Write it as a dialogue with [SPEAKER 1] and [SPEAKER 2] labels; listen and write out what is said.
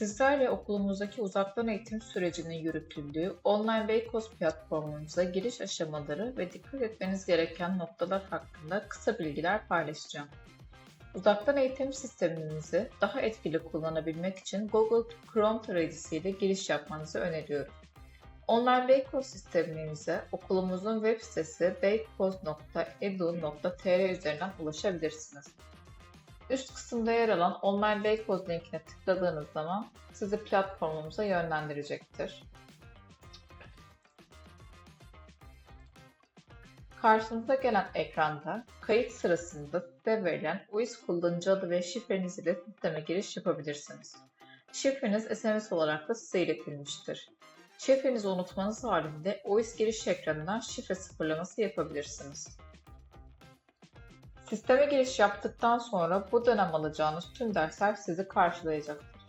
[SPEAKER 1] Sizlerle okulumuzdaki uzaktan eğitim sürecinin yürütüldüğü online Beykoz platformumuza giriş aşamaları ve dikkat etmeniz gereken noktalar hakkında kısa bilgiler paylaşacağım. Uzaktan eğitim sistemimizi daha etkili kullanabilmek için Google Chrome tarayıcısı ile giriş yapmanızı öneriyorum. Online Beykoz sistemimize okulumuzun web sitesi beykoz.edu.tr üzerinden ulaşabilirsiniz. Üst kısımda yer alan Online Beykoz linkine tıkladığınız zaman sizi platformumuza yönlendirecektir. Karşınıza gelen ekranda kayıt sırasında size verilen UIS kullanıcı adı ve şifreniz ile sisteme giriş yapabilirsiniz. Şifreniz SMS olarak da size iletilmiştir. Şifrenizi unutmanız halinde UIS giriş ekranından şifre sıfırlaması yapabilirsiniz. Sisteme giriş yaptıktan sonra bu dönem alacağınız tüm dersler sizi karşılayacaktır.